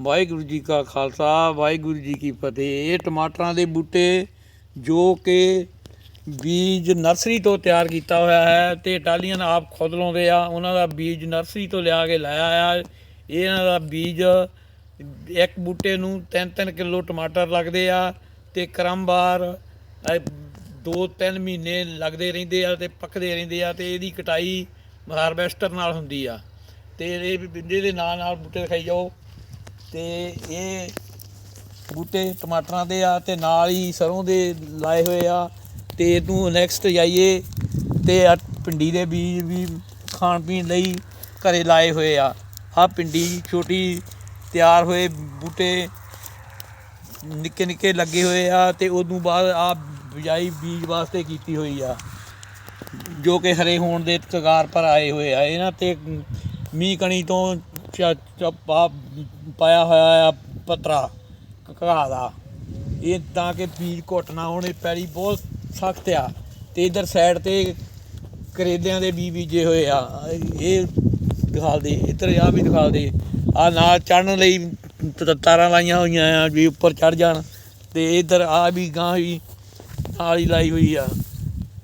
ਵਾਹਿਗੁਰੂ ਜੀ ਕਾ ਖਾਲਸਾ, ਵਾਹਿਗੁਰੂ ਜੀ ਕੀ ਫਤਿਹ। ਇਹ ਟਮਾਟਰਾਂ ਦੇ ਬੂਟੇ ਜੋ ਕਿ ਬੀਜ ਨਰਸਰੀ ਤੋਂ ਤਿਆਰ ਕੀਤਾ ਹੋਇਆ ਹੈ ਤੇ ਇਟਾਲੀਅਨ ਆਪ ਖੁਦ ਲਾਉਂਦੇ ਆ। ਉਹਨਾਂ ਦਾ ਬੀਜ ਨਰਸਰੀ ਤੋਂ ਲਿਆ ਕੇ ਲਾਇਆ ਆ। ਇਹਨਾਂ ਦਾ ਬੀਜ ਇੱਕ ਬੂਟੇ ਨੂੰ 3-3 ਕਿਲੋ ਟਮਾਟਰ ਲੱਗਦੇ ਆ ਤੇ ਕਰਮਵਾਰ 2-3 ਮਹੀਨੇ ਲੱਗਦੇ ਰਹਿੰਦੇ ਆ ਤੇ ਪੱਕਦੇ ਰਹਿੰਦੇ ਆ ਤੇ ਇਹਦੀ ਕਟਾਈ ਹਾਰਵੈਸਟਰ ਨਾਲ ਹੁੰਦੀ ਆ। ਤੇ ਇਹ ਵੀ ਇਹਦੇ ਨਾਲ ਨਾਲ ਬੂਟੇ ਦਿਖਾਈ ਜਾਓ। ਤੇ ਇਹ ਬੂਟੇ ਟਮਾਟਰਾਂ ਦੇ ਆ ਤੇ ਨਾਲ ਹੀ ਸਰੋਂ ਦੇ ਲਾਏ ਹੋਏ ਆ ਤੇ ਇਹਨੂੰ ਨੈਕਸਟ ਜਾਈਏ ਤੇ ਆ ਪਿੰਡੀ ਦੇ ਬੀਜ ਵੀ ਖਾਣ ਪੀਣ ਲਈ ਘਰੇ ਲਾਏ ਹੋਏ ਆ। ਆ ਪਿੰਡੀ ਛੋਟੀ ਤਿਆਰ ਹੋਏ ਬੂਟੇ ਨਿੱਕੇ ਨਿੱਕੇ ਲੱਗੇ ਹੋਏ ਆ ਤੇ ਉਦੋਂ ਬਾਅਦ ਆ ਬਿਜਾਈ ਬੀਜ ਵਾਸਤੇ ਕੀਤੀ ਹੋਈ ਆ, ਜੋ ਕਿ ਹਰੇ ਹੋਣ ਦੇ ਕਗਾਰ ਪਰ ਆਏ ਹੋਏ ਆ। ਇਹਨਾਂ ਤੇ ਮੀਂਹ ਕਣੀ ਤੋਂ ਚ- ਚ- ਪਾ- ਪਾਇਆ ਹੋਇਆ ਆ ਪਤਰਾ, ਘਾਹ ਦਾ। ਇਹ ਤਾਂ ਕਿ ਬੀਜ ਘੁੱਟ ਨਾ ਹੋਣ, ਇਹ ਪੈਲੀ ਬਹੁਤ ਸਖਤ ਆ। ਤੇ ਇਧਰ ਸਾਈਡ ਤੇ ਕਰੇਲਿਆਂ ਦੇ ਬੀਜ ਬੀਜੇ ਹੋਏ ਆ। ਇਹ ਦਿਖਾ ਦੇ, ਇੱਧਰ ਆ ਵੀ ਦਿਖਾ ਦੇ। ਆ ਨਾਲ ਚੜਨ ਲਈ ਤ- ਤਾਰਾਂ ਲਾਈਆਂ ਹੋਈਆਂ ਆ, ਵੀ ਉੱਪਰ ਚੜ ਜਾਣ। ਤੇ ਇਧਰ ਆ ਵੀ ਗਾਂ ਵੀ ਨਾਲ ਹੀ ਲਾਈ ਹੋਈ ਆ,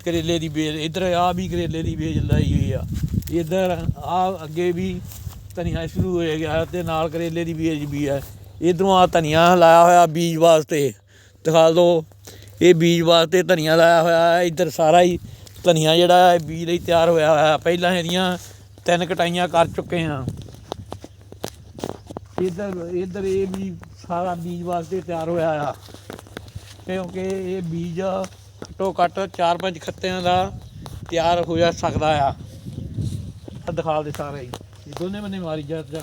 ਕਰੇਲੇ ਦੀ ਬੇਲ। ਇਧਰ ਆ ਵੀ ਕਰੇਲੇ ਦੀ ਬੇਲ ਲਾਈ ਹੋਈ ਆ। ਇਧਰ ਆ ਅੱਗੇ ਵੀ ਧਨੀਆ ਸ਼ੁਰੂ ਹੋ ਗਿਆ ਤੇ ਨਾਲ ਕਰੇਲੇ ਦੀ ਬੀਜ ਵੀ ਹੈ। ਇਧਰੋਂ ਆ ਧਨੀਆ ਲਾਇਆ ਹੋਇਆ ਬੀਜ ਵਾਸਤੇ। ਦਿਖਾ ਦਿਓ। ਇਹ ਬੀਜ ਵਾਸਤੇ ਧਨੀਆ ਲਾਇਆ ਹੋਇਆ ਹੈ। ਇੱਧਰ ਸਾਰਾ ਹੀ ਧਨੀਆ ਜਿਹੜਾ ਹੈ ਬੀਜ ਲਈ ਤਿਆਰ ਹੋਇਆ ਹੋਇਆ। ਪਹਿਲਾਂ ਇਹਦੀਆਂ ਤਿੰਨ ਕਟਾਈਆਂ ਕਰ ਚੁੱਕੇ ਹਾਂ। ਇੱਧਰ ਇੱਧਰ ਇਹ ਵੀ ਸਾਰਾ ਬੀਜ ਵਾਸਤੇ ਤਿਆਰ ਹੋਇਆ ਆ। ਕਿਉਂਕਿ ਇਹ ਬੀਜ ਘੱਟੋ ਘੱਟ 4-5 ਖੱਤਿਆਂ ਦਾ ਤਿਆਰ ਹੋ ਸਕਦਾ ਆ। ਦਿਖਾ ਦੇ ਸਾਰੇ। ਹੀ ਦੋਨੇ ਬੰਨੇ ਮਾਰੀ ਜਾ ਜਾ।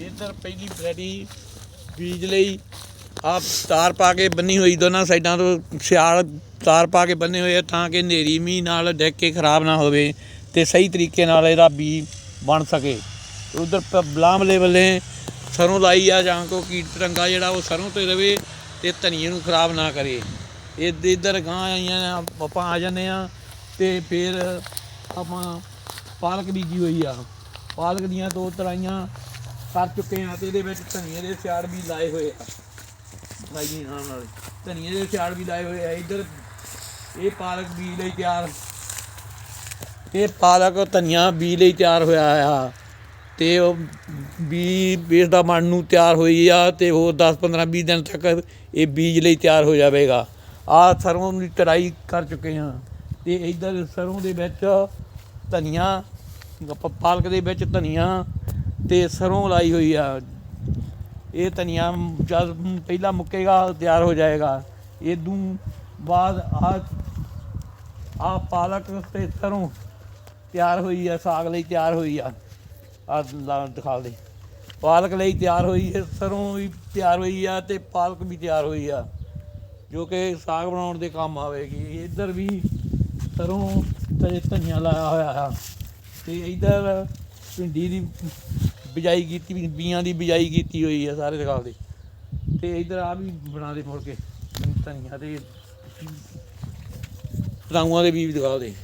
ਇੱਧਰ ਪਹਿਲੀ ਵੈਰਾਈਟੀ ਬੀਜ ਲਈ ਆਪ ਤਾਰ ਪਾ ਕੇ ਬੰਨੀ ਹੋਈ ਦੋਨਾਂ ਸਾਈਡਾਂ ਤੋਂ, ਸਿਆਲ ਤਾਰ ਪਾ ਕੇ ਬੰਨੇ ਹੋਏ ਆ ਤਾਂ ਕਿ ਹਨੇਰੀ ਮੀਂਹ ਨਾਲ ਡਿੱਗ ਕੇ ਖਰਾਬ ਨਾ ਹੋਵੇ ਤੇ ਸਹੀ ਤਰੀਕੇ ਨਾਲ ਇਹਦਾ ਬੀ ਬਣ ਸਕੇ। ਉਧਰ ਬਲਾਮ ਲੈਵਲ ਨੇ ਸਰੋਂ ਲਾਈ ਆ ਜਾਂ ਕੋ ਕੀਟ ਪਤੰਗਾ ਜਿਹੜਾ ਉਹ ਸਰੋਂ ਤੇ ਰਵੇ ਤੇ ਧਨੀਏ ਨੂੰ ਖਰਾਬ ਨਾ ਕਰੇ। ਇਹ ਇੱਧਰ ਗਾਂ ਆਈਆਂ ਆਪਾਂ ਆ ਜਾਂਦੇ ਆ ਤੇ ਫਿਰ ਆਪਾਂ ਪਾਲਕ ਬੀਜੀ ਹੋਈ ਆ। ਪਾਲਕ ਦੀਆਂ ਦੋ ਤਰਾਈਆਂ ਕਰ ਚੁੱਕੇ ਆ ਤੇ ਇਹਦੇ ਵਿੱਚ ਧਨੀਏ ਦੇ ਸਿਆੜ ਵੀ ਲਾਏ ਹੋਏ ਆ। ਲਾਈ ਨਾਲ ਨਾਲ। ਧਨੀਏ ਦੇ ਸਿਆੜ ਵੀ ਲਾਏ ਹੋਏ ਆ ਇੱਧਰ। ਇਹ ਪਾਲਕ ਬੀਜ ਲਈ ਤਿਆਰ। ਇਹ ਪਾਲਕ ਧਨੀਆ ਬੀਜ ਲਈ ਤਿਆਰ ਹੋਇਆ ਆ। ਤੇ ਉਹ ਬੀ ਬੀਜ ਦਾ ਮਣ ਨੂੰ ਤਿਆਰ ਹੋਈ ਆ ਤੇ ਹੋਰ 10 15 20 ਦਿਨ ਤੱਕ ਇਹ ਬੀਜ ਲਈ ਤਿਆਰ ਹੋ ਜਾਵੇਗਾ। ਆ ਸਰੋਂ ਦੀ ਤਰਾਈ ਕਰ ਚੁੱਕੇ ਹਾਂ। ਤੇ ਇੱਧਰ ਸਰੋਂ ਦੇ ਵਿੱਚ ਧਨੀਆ ਪਾਲਕ ਦੇ ਵਿੱਚ ਧਨੀਆ ਤੇ ਸਰੋਂ ਲਾਈ ਹੋਈ ਆ। ਇਹ ਧਨੀਆ ਜਦ ਪਹਿਲਾਂ ਮੁੱਕੇਗਾ, ਤਿਆਰ ਹੋ ਜਾਏਗਾ। ਇਦੋਂ ਬਾਅਦ ਆ ਆ ਪਾਲਕ ਤੇ ਸਰੋਂ ਤਿਆਰ ਹੋਈ ਆ, ਸਾਗ ਲਈ ਤਿਆਰ ਹੋਈ ਆ। ਆ ਲਾ ਦਿਖਾ ਦੇ। ਪਾਲਕ ਲਈ ਤਿਆਰ ਹੋਈ ਹੈ, ਸਰੋਂ ਵੀ ਤਿਆਰ ਹੋਈ ਆ ਤੇ ਪਾਲਕ ਵੀ ਤਿਆਰ ਹੋਈ ਆ। ਜੋ ਕਿ ਸਾਗ ਬਣਾਉਣ ਦੇ ਕੰਮ ਆਵੇਗੀ। ਇੱਧਰ ਵੀ ਸਰੋਂ ਤੇ ਧਨੀਆ ਲਾਇਆ ਹੋਇਆ ਆ। ਤੇ ਇੱਧਰ ਭਿੰਡੀ ਦੀ ਬਿਜਾਈ ਕੀਤੀ ਵੀ- ਬੀਆਂ ਦੀ ਬਿਜਾਈ ਕੀਤੀ ਹੋਈ ਆ ਸਾਰੇ ਦਿਖਾ ਦੇ। ਤੇ ਇੱਧਰ ਆ ਵੀ ਬਣਾ ਦੇ ਮੁੜ ਕੇ। ਧਨੀਆ ਤੇ ਰਾਊਆਂ ਦੇ ਵੀ ਦਿਖਾ ਦੇ।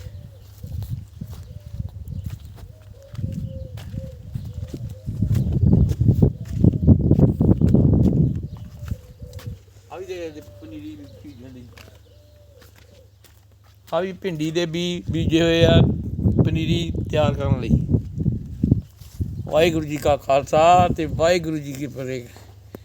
ਦੇ ਪਨੀਰੀ ਬੀਜਣ ਦੀ ਆ ਵੀ ਭਿੰਡੀ ਦੇ ਬੀ ਬੀਜੇ ਹੋਏ ਆ ਪਨੀਰੀ ਤਿਆਰ ਕਰਨ ਲਈ। ਵਾਹਿਗੁਰੂ ਜੀ ਕਾ ਖਾਲਸਾ ਤੇ ਵਾਹਿਗੁਰੂ ਜੀ ਕੀ ਫਤਿਹ।